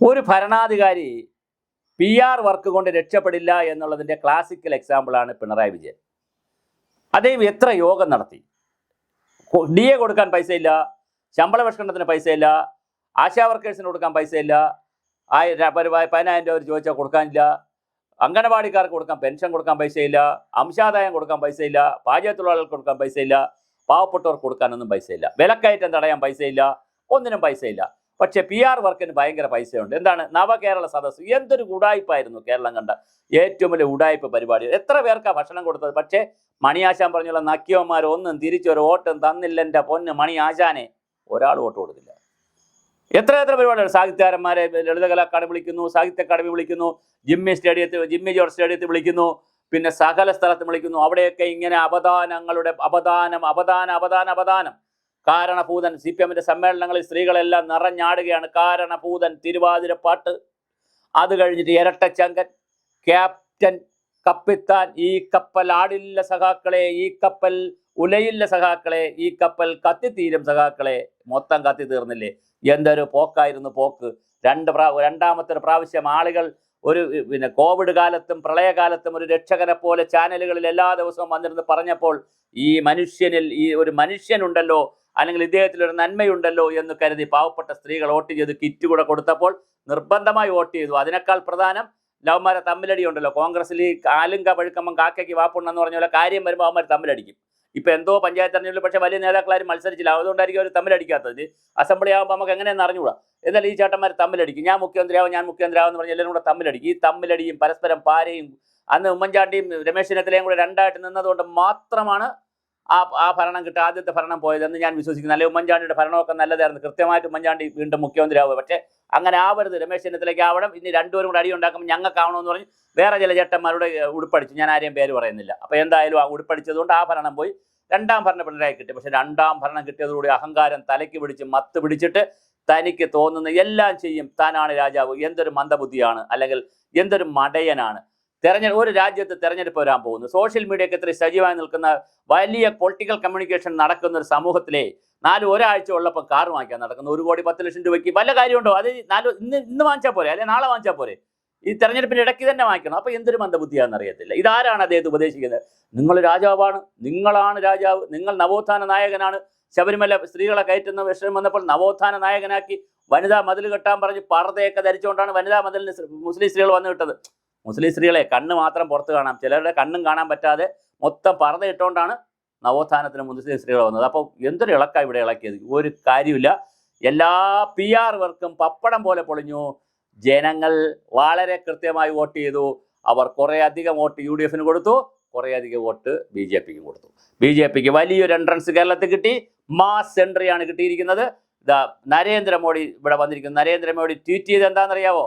ഒരു ഭരണാധികാരി P R work കൊണ്ട് രക്ഷപ്പെടില്ല എന്നുള്ളതിന്റെ ക്ലാസിക്കൽ എക്സാമ്പിളാണ് പിണറായി വിജയൻ. അദ്ദേഹം എത്ര യോഗം നടത്തി? ഡി എ കൊടുക്കാൻ പൈസയില്ല ശമ്പള പരിഷ്കരണത്തിന് പൈസയില്ല ആശാ വർക്കേഴ്സിന് കൊടുക്കാൻ പൈസയില്ല ആയി- ര- പരി- പതിനായിരം രൂപ ചോദിച്ചാൽ കൊടുക്കാനില്ല അംഗനവാടിക്കാർക്ക് കൊടുക്കാൻ പെൻഷൻ കൊടുക്കാൻ പൈസയില്ല അംശാദായം കൊടുക്കാൻ പൈസയില്ല പാചകത്തൊഴിലാളികൾക്ക് കൊടുക്കാൻ പൈസയില്ല പാവപ്പെട്ടവർക്ക് കൊടുക്കാനൊന്നും പൈസയില്ല വിലക്കയറ്റം തടയാൻ പൈസയില്ല ഒന്നിനും പൈസയില്ല. പക്ഷേ പി ആർ വർക്കിന് ഭയങ്കര പൈസയുണ്ട്. എന്താണ്? നവകേരള സദസ്സ്. എന്തൊരു ഉടായ്പായിരുന്നു കേരളം കണ്ട ഏറ്റവും വലിയ ഉടായ്പ പരിപാടി. എത്ര പേർക്കാണ് ഭക്ഷണം കൊടുത്തത്? പക്ഷേ മണിയാശാൻ പറഞ്ഞുള്ള നക്കിയവന്മാർ ഒന്നും തിരിച്ചൊരു ഓട്ടം തന്നില്ല എന്റെ പൊന്ന് മണി ആശാനെ ഒരാൾ വോട്ട് കൊടുത്തില്ല. എത്ര എത്ര പരിപാടികൾ? സാഹിത്യകാരന്മാരെ ലളിതകലാ അക്കാദമി വിളിക്കുന്നു സാഹിത്യ അക്കാദമി വിളിക്കുന്നു ജിമ്മി സ്റ്റേഡിയത്തിൽ ജിമ്മി ജോർജ് സ്റ്റേഡിയത്തിൽ വിളിക്കുന്നു പിന്നെ സകല സ്ഥലത്ത് വിളിക്കുന്നു. അവിടെയൊക്കെ ഇങ്ങനെ അപദാനങ്ങളുടെ അപദാനം അപദാന അപദാന അപദാനം കാരണഭൂതൻ സി പി എമ്മിന്റെ സമ്മേളനങ്ങളിൽ സ്ത്രീകളെല്ലാം നിറഞ്ഞാടുകയാണ്. കാരണഭൂതൻ തിരുവാതിരപ്പാട്ട് അത് കഴിഞ്ഞിട്ട് ഇരട്ടച്ചങ്കൻ ക്യാപ്റ്റൻ കപ്പിത്താൻ ഈ കപ്പൽ ആടില്ല സഖാക്കളെ ഈ കപ്പൽ ഉലയില്ല സഖാക്കളെ ഈ കപ്പൽ കത്തിത്തീരും സഖാക്കളെ. മൊത്തം കത്തി തീർന്നില്ലേ? എന്തൊരു പോക്കായിരുന്നു പോക്ക്. രണ്ട് പ്രാ രണ്ടാമത്തെ പ്രാവശ്യം ആളുകൾ ഒരു പിന്നെ കോവിഡ് കാലത്തും പ്രളയകാലത്തും ഒരു രക്ഷകനെ പോലെ ചാനലുകളിൽ എല്ലാ ദിവസവും വന്നിരുന്ന് പറഞ്ഞപ്പോൾ ഈ മനുഷ്യനിൽ ഈ ഒരു മനുഷ്യനുണ്ടല്ലോ അല്ലെങ്കിൽ ഇദ്ദേഹത്തിൽ ഒരു നന്മയുണ്ടല്ലോ എന്ന് കരുതി പാവപ്പെട്ട സ്ത്രീകൾ വോട്ട് ചെയ്ത് കിറ്റ് കൂടെ കൊടുത്തപ്പോൾ നിർബന്ധമായി വോട്ട് ചെയ്തു. അതിനേക്കാൾ പ്രധാനം ലവന്മാരെ തമ്മിലടി ഉണ്ടല്ലോ. കോൺഗ്രസിൽ ഈ കാലുങ്ക പഴുക്കമ്മം കാക്കയ്ക്ക് വാപ്പുണ്ടെന്ന് പറഞ്ഞ പോലെ കാര്യം വരുമ്പോൾ അവന്മാർ തമ്മിലടിക്കും. ഇപ്പൊ എന്തോ പഞ്ചായത്ത് തെരഞ്ഞെടുപ്പിൽ പക്ഷേ വലിയ നേതാക്കളാരും മത്സരിച്ചില്ല. അതുകൊണ്ടായിരിക്കും അവർ തമ്മിലടിക്കാത്തത്. അസംബ്ലി ആകുമ്പോൾ നമുക്ക് എങ്ങനെയെന്ന് അറിഞ്ഞുകൂടാ. എന്നാൽ ഈ ചേട്ടന്മാർ തമ്മിലടിക്കും. ഞാൻ മുഖ്യമന്ത്രിയാവും ഞാൻ മുഖ്യമന്ത്രിയാവും എന്ന് പറഞ്ഞ് എല്ലാവരും കൂടെ തമ്മിലടിക്കും. ഈ തമ്മിലടിയും പരസ്പരം പാരയും അന്ന് ഉമ്മൻചാണ്ടിയും രമേശ് ചെന്നിത്തലയും കൂടെ രണ്ടായിട്ട് നിന്നതുകൊണ്ട് മാത്രമാണ് ആ ആ ഭരണം കിട്ടുക ആദ്യത്തെ ഭരണം പോയതെന്ന് ഞാൻ വിശ്വസിക്കുന്നു. അല്ലെങ്കിൽ ഉമ്മൻചാണ്ടിയുടെ ഭരണമൊക്കെ നല്ലതായിരുന്നു. കൃത്യമായിട്ട് ഉമ്മൻചാണ്ടി വീണ്ടും മുഖ്യമന്ത്രിയാവുക. പക്ഷേ അങ്ങനെ ആവരുത്. രമേശ് ചെന്നിത്തലയ്ക്ക് ആവണം. ഇനി രണ്ടുപേരും കൂടെ അടി ഉണ്ടാക്കും ഞങ്ങൾക്കാവണമെന്ന് പറഞ്ഞ് വേറെ ചില ചേട്ടന്മാരുടെ ഉടുപ്പടിച്ചു. ഞാൻ ആരെയും പേര് പറയുന്നില്ല. അപ്പോൾ എന്തായാലും ആ ഉടുപ്പടിച്ചതുകൊണ്ട് ആ ഭരണം പോയി. രണ്ടാം ഭരണം പിണറായി കിട്ടി. പക്ഷേ രണ്ടാം ഭരണം കിട്ടിയതോടുകൂടി അഹങ്കാരം തലയ്ക്ക് പിടിച്ച് മത്ത് പിടിച്ചിട്ട് തനിക്ക് തോന്നുന്ന എല്ലാം ചെയ്യും. താനാണ് രാജാവ്. എന്തൊരു മന്ദബുദ്ധിയാണ്. അല്ലെങ്കിൽ എന്തൊരു മടയനാണ്. തെരഞ്ഞെടുപ്പ് ഒരു രാജ്യത്ത് തെരഞ്ഞെടുപ്പ് വരാൻ പോകുന്നു. സോഷ്യൽ മീഡിയയ്ക്ക് ഇത്ര സജീവമായി നിൽക്കുന്ന വലിയ പൊളിറ്റിക്കൽ കമ്മ്യൂണിക്കേഷൻ നടക്കുന്ന ഒരു സമൂഹത്തിലെ നാല് ഒരാഴ്ച ഉള്ളപ്പോൾ കാർ വാങ്ങിക്കാൻ നടക്കുന്നു. ഒരു കോടി പത്ത് ലക്ഷം രൂപയ്ക്ക്. വല്ല കാര്യമുണ്ടോ? അത് നാല് ഇന്ന് ഇന്ന് വാങ്ങിച്ചാൽ പോരെ? അല്ലെങ്കിൽ നാളെ വാങ്ങിച്ചാൽ പോരെ? ഈ തെരഞ്ഞെടുപ്പിന്റെ ഇടയ്ക്ക് തന്നെ വാങ്ങിക്കണം. അപ്പോൾ എന്തൊരു മന്ദബുദ്ധിയാണെന്ന് അറിയത്തില്ല. ഇതാരാണ് അദ്ദേഹത്തെ ഉപദേശിക്കുന്നത്? നിങ്ങൾ രാജാവാണ്. നിങ്ങളാണ് രാജാവ്. നിങ്ങൾ നവോത്ഥാന നായകനാണ്. ശബരിമല സ്ത്രീകളെ കയറ്റുന്ന വിഷയം വന്നപ്പോൾ നവോത്ഥാന നായകനാക്കി വനിതാ മതിൽ കെട്ടാൻ പറഞ്ഞ് പർദ്ദയൊക്കെ ധരിച്ചുകൊണ്ടാണ് വനിതാ മതിലിന് മുസ്ലിം സ്ത്രീകൾ വന്നു വിട്ടത് മുസ്ലിം സ്ത്രീകളെ കണ്ണ് മാത്രം പുറത്ത് കാണാം. ചിലരുടെ കണ്ണും കാണാൻ പറ്റാതെ മൊത്തം പർദ്ദ ഇട്ടുകൊണ്ടാണ് നവോത്ഥാനത്തിന് മുസ്ലിം സ്ത്രീകൾ വന്നത്. അപ്പോൾ എന്തൊരു ഇളക്കാണ് ഇവിടെ ഇളക്കിയത്? ഒരു കാര്യമില്ല എല്ലാ പി ആർ വർക്കും പപ്പടം പോലെ പൊളിഞ്ഞു. ജനങ്ങൾ വളരെ കൃത്യമായി വോട്ട് ചെയ്തു. അവർ കുറേ അധികം വോട്ട് യു ഡി എഫിന് കൊടുത്തു. കുറേ അധികം വോട്ട് ബി ജെ പിക്ക് കൊടുത്തു. ബി ജെ പിക്ക് വലിയൊരു എൻട്രൻസ് കേരളത്തിൽ കിട്ടി. മാസ് എൻട്രിയാണ് കിട്ടിയിരിക്കുന്നത്. ഇതാ നരേന്ദ്രമോദി ഇവിടെ വന്നിരിക്കുന്നു. നരേന്ദ്രമോദി ട്വീറ്റ് ചെയ്ത് എന്താണെന്നറിയാവോ?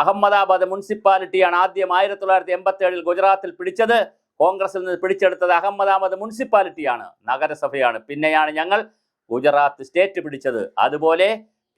അഹമ്മദാബാദ് മുനിസിപ്പാലിറ്റിയാണ് ആദ്യം ആയിരത്തി തൊള്ളായിരത്തി എൺപത്തി ഏഴിൽ ഗുജറാത്തിൽ പിടിച്ചത്. കോൺഗ്രസിൽ നിന്ന് പിടിച്ചെടുത്തത് അഹമ്മദാബാദ് മുനിസിപ്പാലിറ്റിയാണ് നഗരസഭയാണ്. പിന്നെയാണ് ഞങ്ങൾ ഗുജറാത്ത് സ്റ്റേറ്റ് പിടിച്ചത്. അതുപോലെ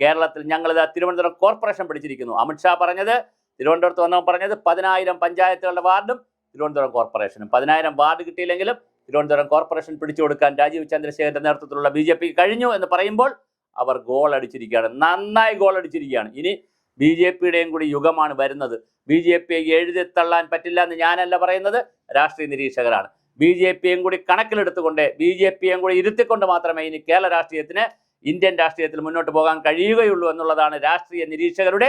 കേരളത്തിൽ ഞങ്ങൾ തിരുവനന്തപുരം കോർപ്പറേഷൻ പിടിച്ചിരിക്കുന്നു. അമിത്ഷാ പറഞ്ഞത് തിരുവനന്തപുരത്ത് വന്നവൻ പറഞ്ഞത് പതിനായിരം പഞ്ചായത്തുകളുടെ വാർഡും തിരുവനന്തപുരം കോർപ്പറേഷനും. പതിനായിരം വാർഡ് കിട്ടിയില്ലെങ്കിലും തിരുവനന്തപുരം കോർപ്പറേഷൻ പിടിച്ചു കൊടുക്കാൻ രാജീവ് ചന്ദ്രശേഖരന്റെ നേതൃത്വത്തിലുള്ള ബി കഴിഞ്ഞു എന്ന് പറയുമ്പോൾ അവർ ഗോൾ അടിച്ചിരിക്കുകയാണ് നന്നായി ഗോൾ അടിച്ചിരിക്കുകയാണ് ഇനി ബി ജെ പിയുടെയും കൂടി യുഗമാണ് വരുന്നത്. ബി ജെ പിയെ എഴുതി തള്ളാൻ പറ്റില്ല എന്ന് ഞാനല്ല പറയുന്നത് രാഷ്ട്രീയ നിരീക്ഷകരാണ്. ബി ജെ പിയും കൂടി കണക്കിലെടുത്തുകൊണ്ട് ബി ജെ പിയും കൂടി ഇരുത്തിക്കൊണ്ട് മാത്രമേ ഇനി കേരള രാഷ്ട്രീയത്തിന് ഇന്ത്യൻ രാഷ്ട്രീയത്തിൽ മുന്നോട്ട് പോകാൻ കഴിയുകയുള്ളൂ എന്നുള്ളതാണ് രാഷ്ട്രീയ നിരീക്ഷകരുടെ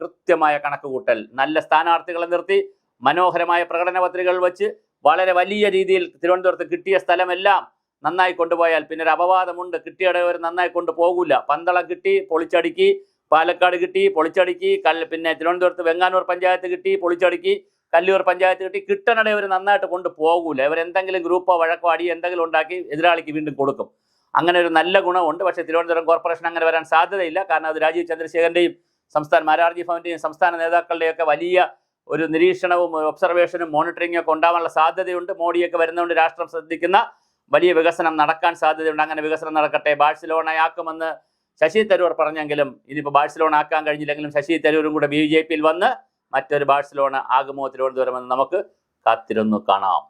കൃത്യമായ കണക്കുകൂട്ടൽ. നല്ല സ്ഥാനാർത്ഥികളെ നിർത്തി മനോഹരമായ പ്രകടന പത്രികകൾ വെച്ച് വളരെ വലിയ രീതിയിൽ തിരുവനന്തപുരത്ത് കിട്ടിയ സ്ഥലമെല്ലാം നന്നായി കൊണ്ടുപോയാൽ പിന്നെ ഒരു അപവാദമുണ്ട്. കിട്ടിയടവർ നന്നായി കൊണ്ടുപോകില്ല പന്തളം കിട്ടി പൊളിച്ചടുക്കി പാലക്കാട് കിട്ടി പൊളിച്ചടുക്കി കൽ പിന്നെ തിരുവനന്തപുരത്ത് വെങ്ങാനൂർ പഞ്ചായത്ത് കിട്ടി പൊളിച്ചടുക്കി കല്ലൂർ പഞ്ചായത്ത് കിട്ടി. കിട്ടണടെ ഇവർ നന്നായിട്ട് കൊണ്ട് പോകൂല. ഇവരെന്തെങ്കിലും ഗ്രൂപ്പോ വഴക്കോ അടിയോ എന്തെങ്കിലും ഉണ്ടാക്കി എതിരാളിക്ക് വീണ്ടും കൊടുക്കും. അങ്ങനെ ഒരു നല്ല ഗുണമുണ്ട്. പക്ഷേ തിരുവനന്തപുരം കോർപ്പറേഷൻ അങ്ങനെ വരാൻ സാധ്യതയില്ല. കാരണം അത് രാജീവ് ചന്ദ്രശേഖരന്റെയും സംസ്ഥാന മാരാർജി ഭവന്റെയും സംസ്ഥാന നേതാക്കളുടെയൊക്കെ വലിയ ഒരു നിരീക്ഷണവും ഒബ്സർവേഷനും മോണിറ്ററിംഗും ഒക്കെ ഉണ്ടാവാനുള്ള സാധ്യതയുണ്ട്. മോഡിയൊക്കെ വരുന്നതുകൊണ്ട് രാഷ്ട്രം ശ്രദ്ധിക്കുന്ന വലിയ വികസനം നടക്കാൻ സാധ്യതയുണ്ട്. അങ്ങനെ വികസനം നടക്കട്ടെ. ബാഴ്സലോണയാക്കുമെന്ന് ശശി തരൂർ പറഞ്ഞെങ്കിലും ഇനിയിപ്പോൾ ബാഴ്സലോണ ആക്കാൻ കഴിഞ്ഞില്ലെങ്കിലും ശശി തരൂരും കൂടെ ബി ജെ പിയിൽ വന്ന് മറ്റൊരു ബാഴ്സലോണ ആകുമോ തിരുവനന്തപുരമെന്ന് നമുക്ക് കാത്തിരുന്നു കാണാം.